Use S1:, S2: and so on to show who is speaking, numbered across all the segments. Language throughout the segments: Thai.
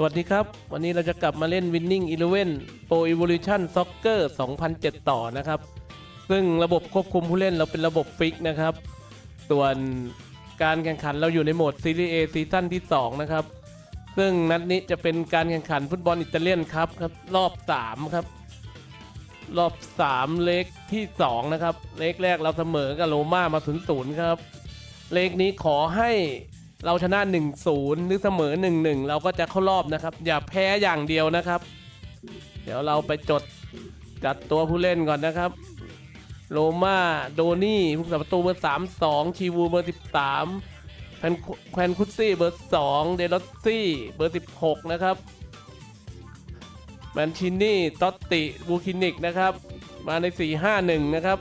S1: สวัสดีครับ วันนี้เราจะกลับมาเล่น Winning Eleven Pro Evolution Soccer 2007 ต่อนะครับ ซึ่งระบบควบคุมผู้เล่นเราเป็นระบบฟิกนะครับ ส่วนการแข่งขันเราอยู่ในโหมดซีรีส์ A ซีซั่นที่ 2 นะครับ ซึ่งนัดนี้จะเป็นการแข่งขันฟุตบอลอิตาเลียนครับครับ รอบ 3 ครับ รอบ 3 เลกที่ 2 นะครับ เลกแรกเราเสมอกับโรม่ามา0 0ครับ เลขนี้ขอให้ เราชนะ1-0หรือเสมอ1-1เราก็จะเข้ารอบนะครับ อย่าแพ้อย่างเดียวนะครับ เดี๋ยวเราไปจดจัดตัวผู้เล่นก่อนนะครับ โรม่าโดนี่ผู้สับประตูเบอร์3-2 ชีวูเบอร์13แควนแควนคุตซี่เบอร์2เดลอตซี่เบอร์ 16 นะครับแมนชินี่ตอตติบูคินิกนะครับ มาใน 4-5-1 นะครับ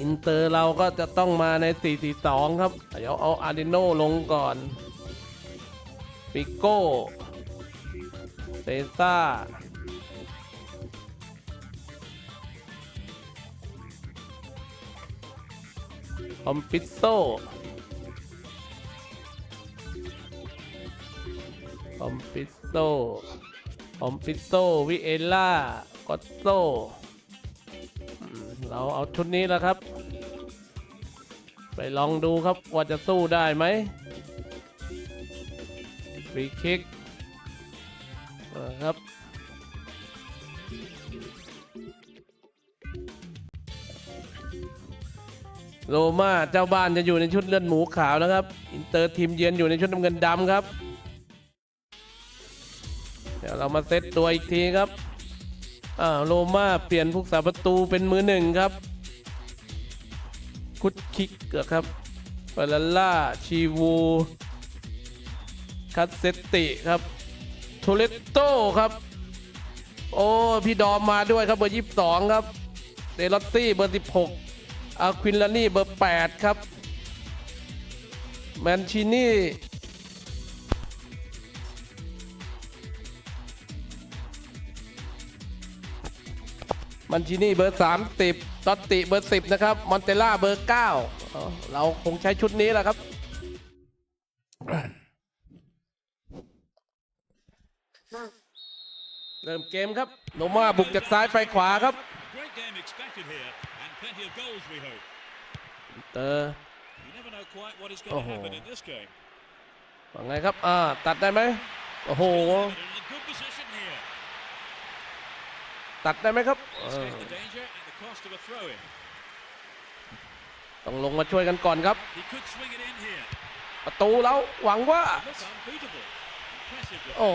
S1: อินเตอร์เราก็จะต้องมาใน 4-4-2 ครับ เดี๋ยวเอาอาร์เดโนลงก่อนปิโก้เซซ่าคอมปิโซคอมปิโซคอมปิโซวิเอล่ากอตโซ เราเอาชุดนี้แล้วครับ ไปลองดูครับว่าจะสู้ได้ไหมฟรีคิกครับโรม่าเจ้าบ้านจะอยู่ในชุดเลือดหมูขาวนะครับ อินเตอร์ทีมเยือนอยู่ในชุดน้ำเงินดำครับ เดี๋ยวเรามาเซตตัวอีกทีครับ อ่าโรม่าเปลี่ยนผู้สาประตูเป็นมือหนึ่งครับคุดคิกเหรอครับเปาลาล่าชีวูคัสเซตติครับโทเลตโต้ครับ โอ้ พี่ดอมมาด้วยครับเบอร์ 22 ครับเดลอตซี่เบอร์ 16อาควินลานี่เบอร์ 8 ครับ แมนชินี่ มันชินี่เบอร์ 30ตอตติเบอร์ 10 นะครับ มอนเตล่าเบอร์9อ๋อเราคงใช้ชุดนี้แหละครับ เริ่มเกมครับ โนมาบุกจากซ้ายไปขวาครับ
S2: Great game expected here, and plenty of goals we hope.
S1: เตอร์
S2: You never know quite what is going
S1: Oh.
S2: to happen in this game.
S1: ว่าไงครับ อ่า ตัดได้ไหมโอ้โห
S2: But in a good position here.
S1: ตัดได้ไหมครับ ต้องลงมาช่วยกันก่อนครับ ประตูแล้วหวังว่า โอ้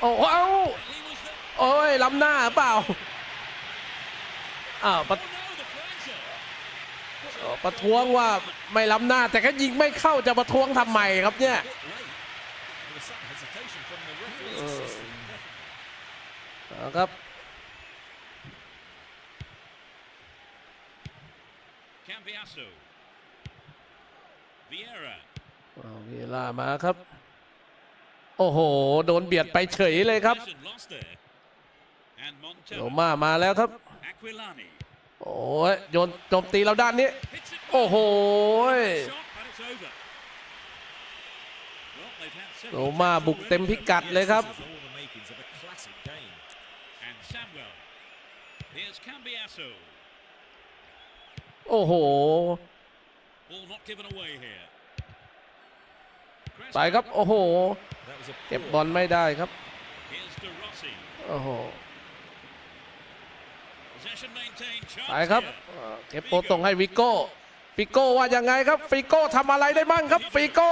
S1: โอ้เอ้าโอ้ยล้ำหน้าเปล่าอ้าวประประท้วงว่าไม่ล้ำหน้า แต่ก็ยิงไม่เข้าจะประท้วงทำไมครับเนี่ย
S2: Bit late. There was some hesitation from the referee.
S1: Uh. เอาครับ
S2: Cambiasso. Vieira.
S1: เอาเวลามาครับ โอ้โห โดนเบียดไปเฉยเลยครับ
S2: Possession Lost there. And
S1: โร
S2: Montella.
S1: ม่ามาแล้วครับ
S2: Aquilani.
S1: โอ้ยโยนโจมตีเราด้านนี้
S2: Hits it
S1: โอ้โห
S2: Shot, and it's over. Well, they've had several
S1: โรม่า
S2: attempts
S1: บุกเต็ม
S2: already.
S1: พิกัดเลยครับ
S3: This is all the makings of a classic game.
S2: And Samuel. Here's Cambiasso.
S1: โอ้โห
S2: Ball not given away here.
S1: ไปครับ โอ้โห
S3: That was a
S1: เก็บ
S3: poor
S1: บอลไม่ได้ครับ
S2: Here's De Rossi.
S1: โอ้โห
S2: Possession maintained.
S1: ไป
S2: Chance
S1: ครับ
S2: here.
S1: เอ่อเก็บโปรส่งให้วิโก้ฟิโก้ว่ายังไงครับ ฟิโก้ทำอะไรได้บ้างครับ ฟิโก้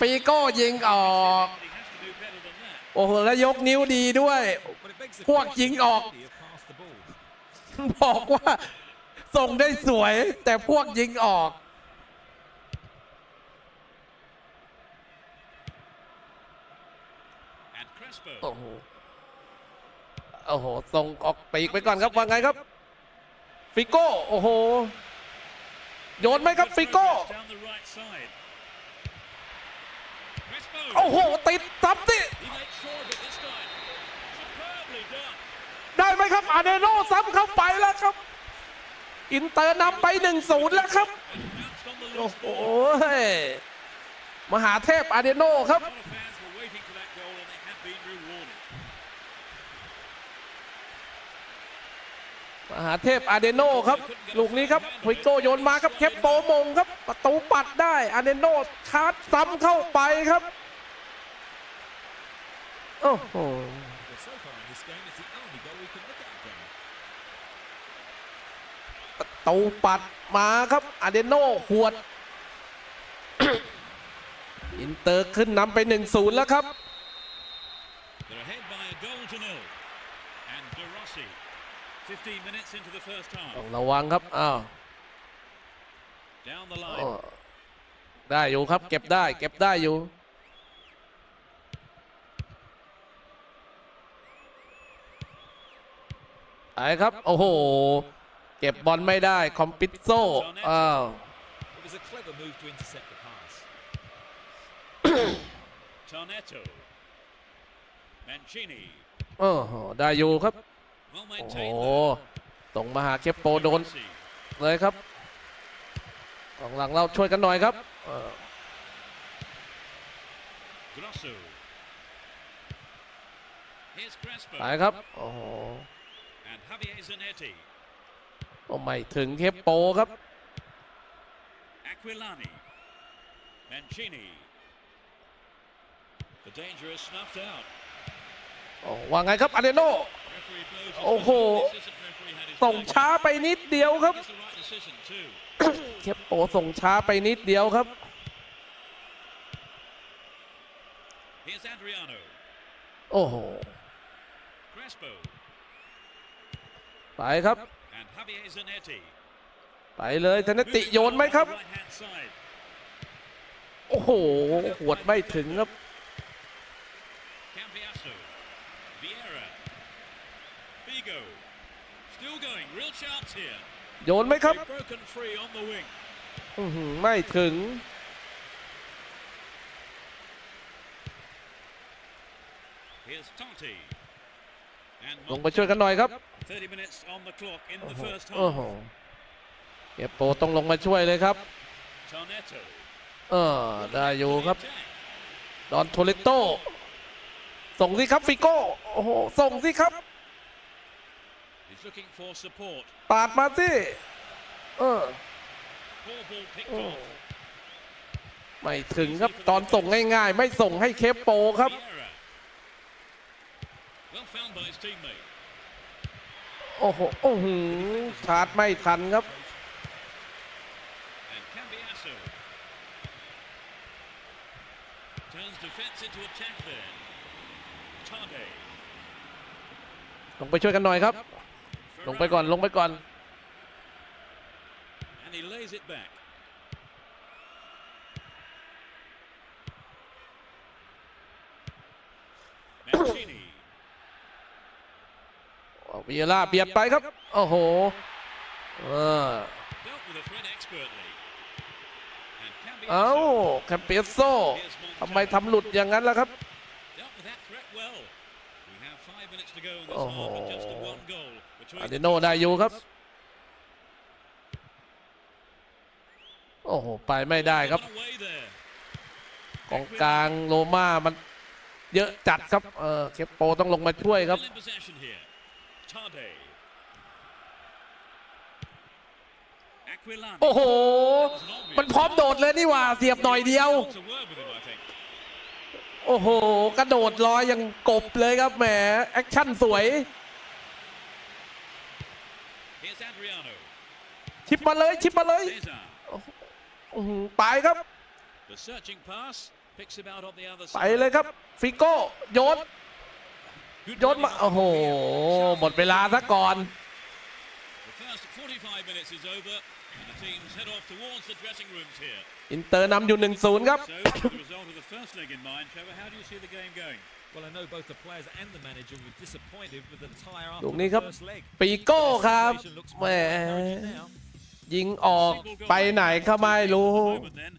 S1: ฟิโก้ยิงออก
S2: But he has to do better than that.
S1: โอ้โหแล้วยกนิ้วดีด้วย
S3: But it begs the
S1: พวก
S3: question,
S1: ยิงออก
S3: could he have passed the ball?
S1: บอกว่า ส่งได้สวย แต่พวกยิงออก
S2: And Crespo.
S1: โอ้โหโอ้โหส่งออกปีกไปก่อนครับว่าไงครับ ฟิโก้ โอ้โห โยนไหมครับฟิโก้
S2: Down the right side. Crespo.
S1: โอ้โห ติดซับดิ
S2: He makes sure of it this time. Superbly done.
S1: ได้ไหมครับอาเดโนซ้ำเข้าไปแล้วครับ อินเตอร์นำไป1นศูนย์แล้วครับ โอ้โหมหาเทพอาเดโนครับ
S2: ม
S1: หาเทพอาเดโนครับ ลูกนี้ครับพิโกโยนมาครับแคปโตมงครับ ประตูปัดได้อาเดโนชาร์จซ้ำเข้าไปครับ โอ้โห ตูปัดมาครับอาเดโนหวด อินเตอร์ขึ้นนำไป 1-0 แล้วครับ
S2: They're ahead by a goal to nil. And De Rossi, 15 minutes into the first
S1: ต้อ
S2: half.
S1: งระวังครับ อ้าว
S2: Down the
S1: อ้อ
S2: line.
S1: ได้อยู่ครับ เก็บได้ เก็บได้อยู่ไปครับ โอ้โหเก็บบอลไม่ได้คอมปิโซอ้าว
S3: It was a clever move to intercept the pass.
S2: Tarnetto. Mancini.
S1: โอ้โหได้อยู่ครับ
S2: Well
S1: โอ้โห
S2: maintained.
S1: ส่งมาหาเคปโปโดน
S2: Rossi.
S1: เลยครับของหลังเราช่วยกันหน่อยครับเออ
S2: Grosso. Here's Crespo.
S1: ไปครับ โอ้โห
S2: And Javier Zanetti.
S1: โอ้ไม่ถึงเคปโปครับ
S2: Aquilani. Mancini. The danger is snuffed out.
S1: โอ้ว่าไงครับอาเดโน
S2: Referee blows his
S1: Oh,
S2: whistle.
S1: oh.
S2: The assistant referee had his
S1: ส่ง
S2: back.
S1: ช้าไปนิดเดียวครับ
S2: It's the right decision too.
S1: เคปโปส่งช้าไปนิดเดียวครับ
S2: Here's Adriano.
S1: โอ้โห
S2: Crespo.
S1: ไปครับ
S2: And Javier Zanetti.
S1: ไปเลยธนติโยนไหมครับ
S2: Right hand side.
S1: โอ้โหหวดไม่ถึงครับ
S2: Cambiasso. Vieira. Figo. Still going. Real chance here.
S1: โยนไหมครับ
S2: They've broken free on the wing.
S1: อื้อหือไม่ถึง
S2: Here's Totti. And
S1: ลงไปช่วยกันหน่อยครับ
S2: 30 minutes on the clock in
S1: โอ้
S2: the
S1: โห
S2: first
S1: โอ้โห
S2: half.
S1: เคปโปต้องลงมาช่วยเลยครับ
S2: Tarnetto.
S1: เออได้อยู่ครับ
S2: Attack.
S1: ดอนโทเลโต ส่งสิครับฟิโก้ โอ้โห ส่งสิครับ
S2: He's looking for support.
S1: ปาดมาสิ เออ
S2: Poor ball picked
S1: Oh.
S2: off.
S1: ไม่ถึงครับ ตอนส่งง่ายๆ ไม่ส่งให้เคปโปครับ
S2: Vieira. Well found by his teammate.
S1: โอ้โหโอ้โหชาร์จไม่ทันครับลงไปช่วยกันหน่อยครับ ลงไปก่อนลงไปก่อน
S2: Mancini.
S1: วิเอล่าเบียดไปครับ โอ้โหเออ
S2: Dealt with the threat expertly. And
S1: เอ้า
S2: Cambiasso
S1: แคมเปโซทำไมทำหลุดอย่างนั้นล่ะครับ
S2: dealt with that threat well. We have five minutes to go in this
S1: Oh.
S2: half and just the one goal between
S1: อา
S2: the
S1: เดโน
S2: two
S1: ได้อยู่ครับ
S2: sides.
S1: โอ้โห ไปไม่ได้ครับ
S2: Given away there.
S1: กองกลางโรม่ามันเยอะจัดครับ เออเคปโปต้องลงมาช่วยครับ
S2: Still in possession here. Tade. Aquilani.
S1: โอ้โห
S2: That was an obvious
S1: มันพร้อมโดดเลยนี่หว่า เสียบหน่อยเดียว
S2: Wants a word with him, I think.
S1: โอ้โห กระโดดลอยอย่างกบเลยครับแหม แอคชั่นสวย
S2: Here's Adriano.
S1: ชิปมาเลย ชิปมาเลย
S2: Cesar.
S1: อื้อหือไปครับ
S2: The searching pass picks him out on the other
S1: ไป
S2: side.
S1: เลยครับ ฟิโก้โยน
S2: Good
S1: โยนมา
S2: running
S1: โอ้โห
S2: here.
S1: หมดเวลาซะก่อน
S2: The first 45 minutes is over, and the teams head off towards the dressing rooms here.
S1: อินเตอร์นำอยู่ 1-0 ครับ
S2: So, with the result of the first leg in mind, Trevor, how do you see the game going?
S3: Well, I know both the players and the manager were disappointed with the tie
S1: ลู
S3: after
S1: กนี้
S3: the
S1: ครับ
S3: first leg.
S1: ปีโก้ครับ
S3: Situation looks
S1: แหม
S3: much more encouraging now.
S1: ยิงออกไปไหนก็ไม่รู้
S2: Moment then,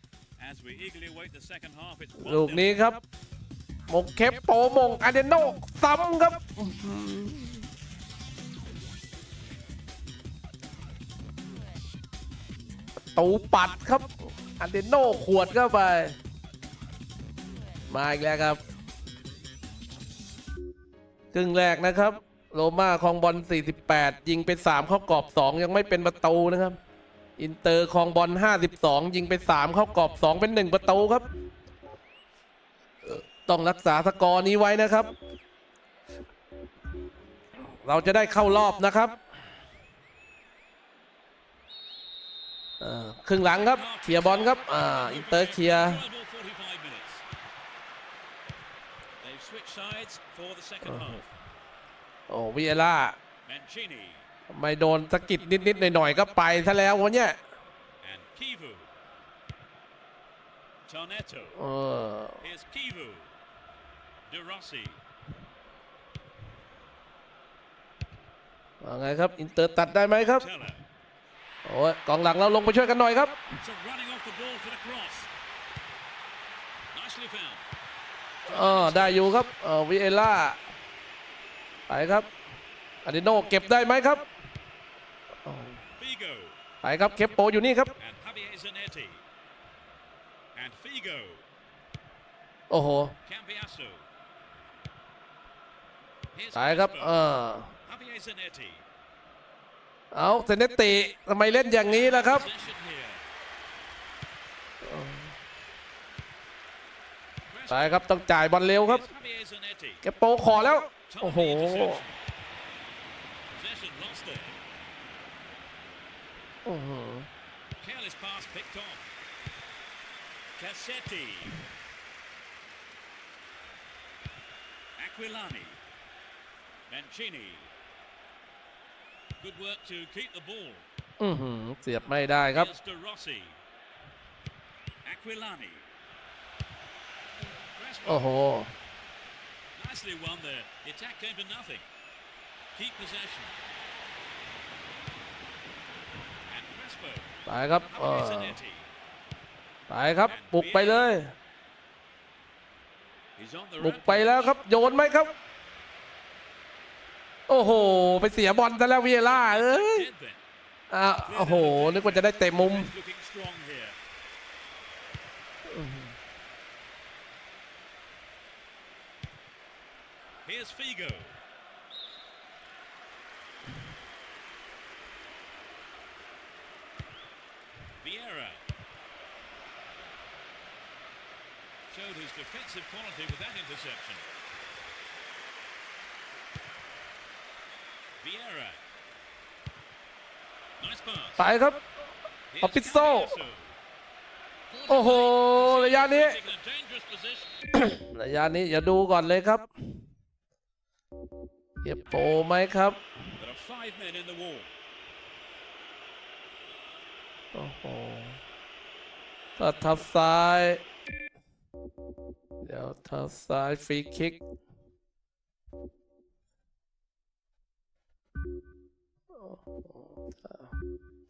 S2: as we eagerly await the second half, it's
S1: ลูก
S2: 1-0.
S1: นี้ครับ มงเคปโปมงอาเดโนซ้ำครับประตูปัดครับอาเดโนขวดเข้าไป มาอีกแล้วครับครึ่งแรกนะครับ โรม่าคองบอล 48 ยิงไป 3 เข้ากรอบ 2 ยังไม่เป็นประตูนะครับ อินเตอร์คองบอล 52 ยิงไป 3 เข้ากรอบ 2 เป็น 1 ประตูครับ ต้องรักษาสกอร์นี้ไว้นะครับ เราจะได้เข้ารอบนะครับเอ่อครึ่งหลังครับเคลียร์บอลครับอ่าอินเตอร์เคลียร์
S2: Incredible 45 minutes. They've switched sides for the second half.
S1: โอ้วิเอล่า
S2: Mancini
S1: ไม่โดนสะกิดนิด ๆ หน่อย ๆ ก็ไปซะแล้ววันเนี้ย
S2: and Kivu. Tarnetto.
S1: เออ
S2: Here's Kivu. De Rossi.
S1: ว่าไงครับ อินเตอร์ตัดได้ไหมครับ
S2: Teller.
S1: โอ้ยกองหลังเราลงไปช่วยกันหน่อยครับ
S2: So running off the ball for the cross. Nicely found.
S1: เออได้อยู่ครับเออวิเอล่าไปครับอาดิโนเก็บได้ไหมครับอ๋อ
S2: Figo
S1: ไปครับเคปโปอยู่นี่ครับ
S2: and Javier Zanetti. And Figo.
S1: โอ้โห
S2: Cambiasso. Here's
S1: ไปครับเอ
S2: Crespo.
S1: อ
S2: Javier Zanetti.
S1: เอาเซเนตติทำไมเล่นอย่างนี้ล่ะครับ
S2: Possession here.
S1: ไปครับต้องจ่ายบอลเร็วครับ
S2: Here's Javier Zanetti.
S1: เคปโปขอแล้ว โอ้โห
S2: Tiny interception. Possession lost there.
S1: อื้อหือ
S2: Careless pass picked off. Cassetti. Aquilani. Mancini. Good work to keep the ball.
S1: อื้อหือเสียบไม่ได้ครับ
S2: Here's De Rossi. Aquilani. Crespo.
S1: โอ้โห
S2: Nicely won there. The attack came to nothing. Keep possession. And Crespo.
S1: ไปครับเอ
S2: Javier
S1: อ
S2: Zanetti.
S1: ไปครับบุกไปเลย
S2: He's on the
S1: บุก
S2: run.
S1: ไปแล้วครับ โยนไหมครับ โอ้โห ไปเสียบอลซะแล้ววิเอล่าเอ้ย
S2: Dead then.
S1: อะโอ้โห นึกว่าจะได้เตะมุม
S2: He's looking strong here. Here's Figo. Vieira. Showed his defensive quality with that interception. Vieira. Nice pass.
S1: ไปครับ
S2: Here's
S1: Papizzo.
S2: Cambiasso.
S1: โอ้โห ระยะนี้
S2: Taking a dangerous position.
S1: ระยะนี้อย่าดูก่อนเลยครับเก็บโปรไหมครับ
S2: There are five men in the wall.
S1: โอ้โหตัดทับซ้าย เดี๋ยวทับซ้ายฟรีคิก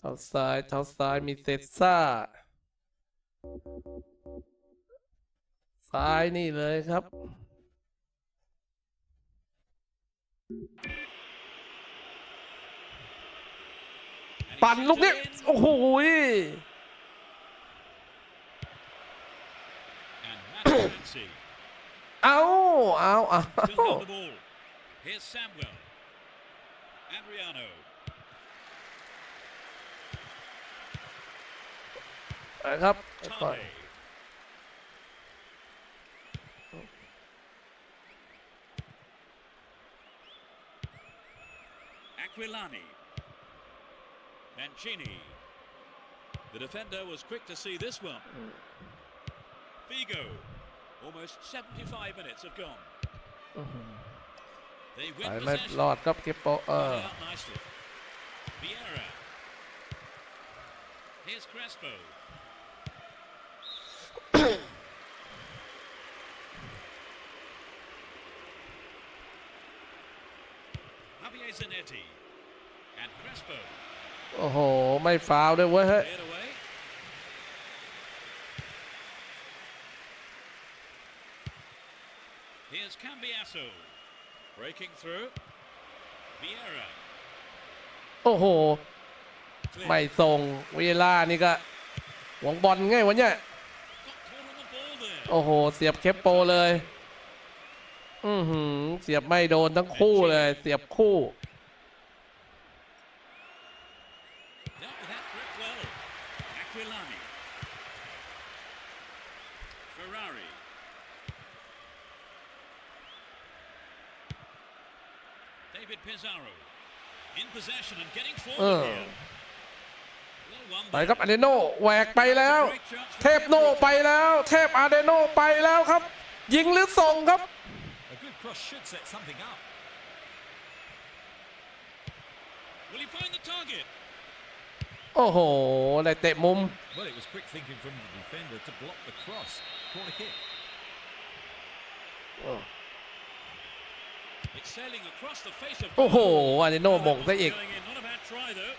S1: ท้าซ้ายท้าซ้ายมีเซซ่า ซ้ายนี่เลยครับ ปั่นลูกนี้ โอ้โหเอาเอาเอา
S2: ว
S1: นะครับก่อน
S2: Tade. Aquilani. Mancini. The defender was quick to see this one. Figo. Almost 75 minutes have gone. They
S1: ไป
S2: win
S1: ไม่
S2: possession.
S1: รอดครับเก็บโปเอ
S2: Got
S1: อ
S2: it out nicely. Vieira. Here's Crespo.
S1: โอ้โห ไม่ฟาวล์ด้วยเว้ยเฮ้ย
S2: Cleared away. Here's Cambiasso. Breaking through. Vieira.
S1: โอ้โห
S2: Clear.
S1: ไม่ส่งเวลานี่ก็หวงบอลไงวะเนี่ย
S2: Got caught on the ball there.
S1: โอ้โห เสียบเคปโปเลย อือหือ เสียบไม่โดนทั้งคู่เลย เสียบคู่
S2: Dealt with that threat well. Aquilani. Ferrari. David Pizarro. In possession and getting forward
S1: Uh.
S2: here. Well won
S1: ไป
S2: there.
S1: ครับอาเดโนแหวกไปแล้ว
S2: Great chance for
S1: เทพโนไปแล้ว เทพอาเดโนไปแล้วครับ ยิงหรือส่งครับ
S3: A good cross should set something up.
S2: Will he find the target?
S1: โอ้โห ได้เตะมุม
S3: Well, it was quick thinking from the defender to block the cross. Corner kick.
S2: It's sailing across the face of
S1: โอ้โห
S2: goal.
S1: อาเดโน
S2: Oh, that
S1: มงซะ
S2: wasn't
S1: อีก
S2: going in. Not a bad try though.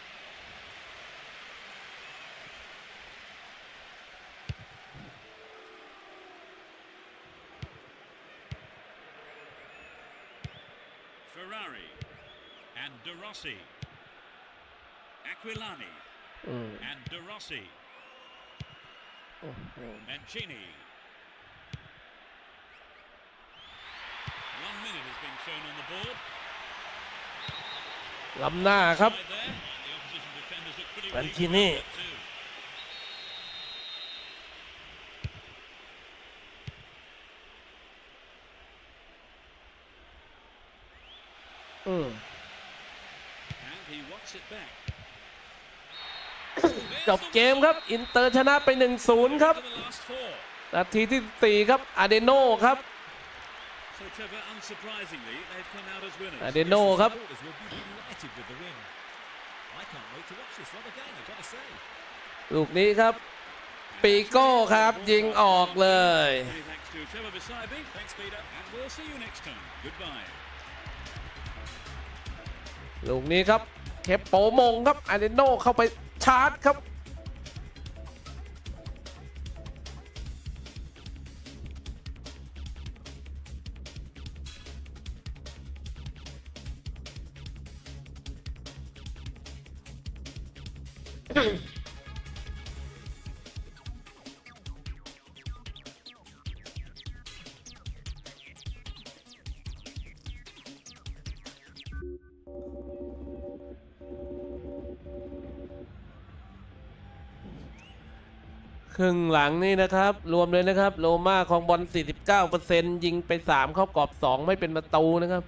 S2: Ferrari and De Rossi. Aquilani
S1: อืม
S2: and De Rossi. Mancini. One minute has been shown on the board.
S1: ล้ำหน้าครับ
S2: Side there, and the opposition defenders look pretty
S1: Mancini.
S2: weak too.
S1: อืม
S2: And he wants it back.
S1: จบเกมครับ อินเตอร์ชนะไป 1-0 ครับ นาทีที่ 4 ครับ อาเดโนครับอาเดโนครับลูกนี้ครับ ปีโก้ครับ ยิงออกเลยลูกนี้ครับ เทปโปมงครับอาเดโนเข้าไปชาร์จครับ รึ่งหลังนี่นะครับ รวมเลยนะครับ โลมาของบอล 49%ยิงไป 3 เข้ากรอบ 2 ไม่เป็นประตูนะครับ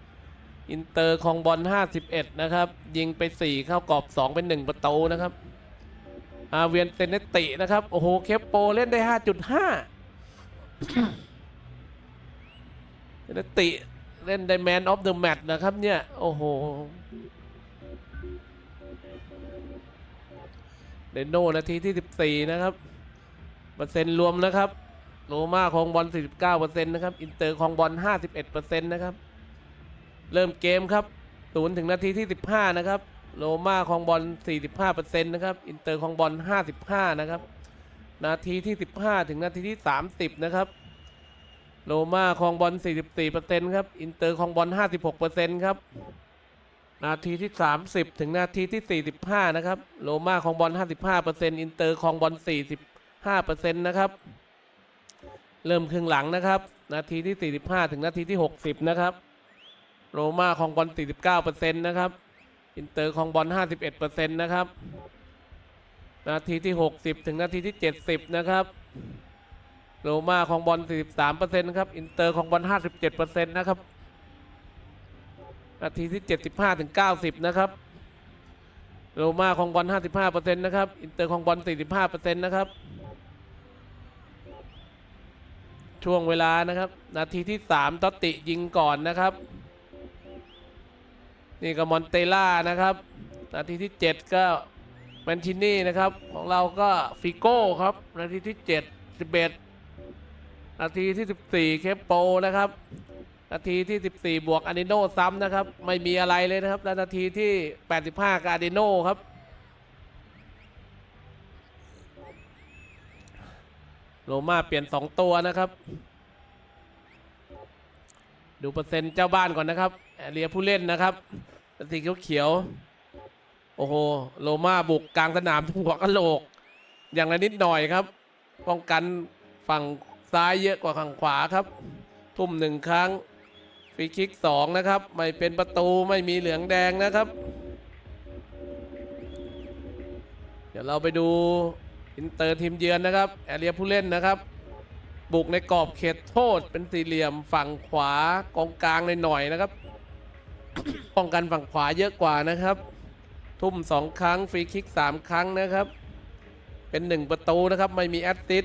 S1: อินเตอร์ของบอล 51 นะครับ ยิงไป 4 เข้ากรอบ 2 เป็น 1 ประตูนะครับ อาเวียนเซเนตินะครับ โอ้โห เคปโปเล่นได้ 5.5เซเนติเล่นได้แมนออฟเดอะแมตช์นะครับเนี่ย โอ้โหเดนโนนาทีที่ 14 นะครับ เปอร์เซ็นต์รวมนะครับโรมาครองบอล 49%นะครับ อินเตอร์ครองบอล 51%นะครับ เริ่มเกมครับ0ถึงนาทีที่ 15 นะครับ โรมาครองบอล 45%นะครับ อินเตอร์ครองบอล 55 นะครับ นาทีที่ 15 ถึงนาทีที่ 30 นะครับ โรมาครองบอล 44%ครับ อินเตอร์ครองบอล 56%ครับ นาทีที่ 30 ถึงนาทีที่ 45 นะครับ โรมาครองบอล 55%อินเตอร์ครองบอล 5%นะครับเริ่มครึ่งหลังนะครับ นาทีที่ 45 ถึงนาทีที่ 60 นะครับ โรม่าคองบอล 49%นะครับ อินเตอร์คองบอล 51%นะครับ นาทีที่ 60 ถึงนาทีที่ 70 นะครับ โรม่าคองบอล 43%ครับ อินเตอร์คองบอล 57%นะครับ นาทีที่ 75 ถึง 90 นะครับ โรม่าคองบอล 55%นะครับ อินเตอร์คองบอล 45%นะครับ ช่วงเวลานะครับ นาทีที่3ตตติยิงก่อนนะครับ นี่ก็มอนเตล่านะครับ นาทีที่ 7 ก็แมนชินี่นะครับ ของเราก็ฟิโก้ครับ นาทีที่ 7 11 นาทีที่ 14 เคปโปนะครับ นาทีที่ 14 บวกอาดิโนซ้ำนะครับ ไม่มีอะไรเลยนะครับ และนาทีที่ 85กบอาดิโนครับ โรม่าเปลี่ยน 2 ตัวนะครับ ดูเปอร์เซ็นต์เจ้าบ้านก่อนนะครับแอเรียผู้เล่นนะครับสีเขียวๆโอ้โหโรม่าบุกกลางสนามหัวกะโหลก อย่างละนิดหน่อยครับ ป้องกันฝั่งซ้ายเยอะกว่าฝั่งขวาครับ ทุ่มหนึ่งครั้งฟรีคิกสองนะครับ ไม่เป็นประตูไม่มีเหลืองแดงนะครับ เดี๋ยวเราไปดู อินเตอร์ทีมเยือนนะครับแอเรียผู้เล่นนะครับ บุกในกรอบเขตโทษเป็นสี่เหลี่ยมฝั่งขวากองกลางหน่อยๆนะครับ ป้องกันฝั่งขวาเยอะกว่านะครับ ทุ่มสองครั้งฟรีคิกสามครั้งนะครับ เป็นหนึ่งประตูนะครับไม่มีแอตติส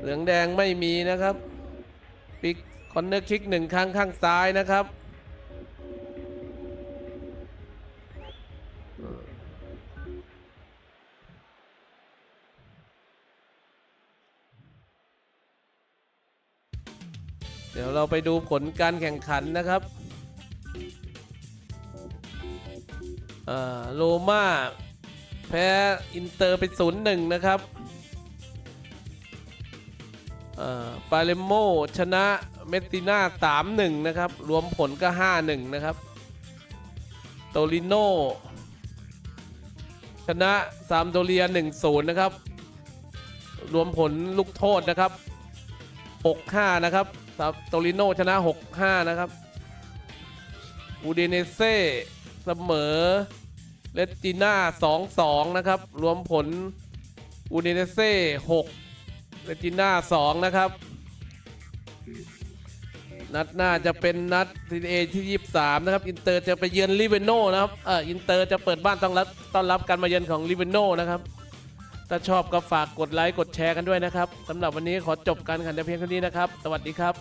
S1: เหลืองแดงไม่มีนะครับปิกคอนเนอร์คิกหนึ่งครั้งข้างซ้ายนะครับ ดี๋ยวเราไปดูผลการแข่งขันนะครับอ่าโรม่าแพ้อินเตอร์ไปศูนย์หนึ่งนะครับอาปาเลโมชนะเมสติน่าสามหนึ่งนะครับ รวมผลก็ห้าหนึ่งนะครับ โตริโนชนะซามโดเรียหนึ่งศูนย์นะครับ รวมผลลูกโทษนะครับ6-5นะครับ ครับโตริโนชนะ 6-5 นะครับ อูเดเนเซ่เสมอเลสติน่า 2-2 นะครับ รวมผลอูเดเนเซ่6เลสติน่า 2 นะครับ นัดหน้าจะเป็นนัดซีเอที่ 23 นะครับ อินเตอร์จะไปเยือนลิเวโนนะครับ เอออินเตอร์จะเปิดบ้านต้อนรับต้อนรับการมาเยือนของลิเวโนนะครับ ถ้าชอบก็ฝากกดไลค์กดแชร์กันด้วยนะครับสำหรับวันนี้ขอจบการแข่งขันแต่เพียงเท่านี้นะครับ สวัสดีครับ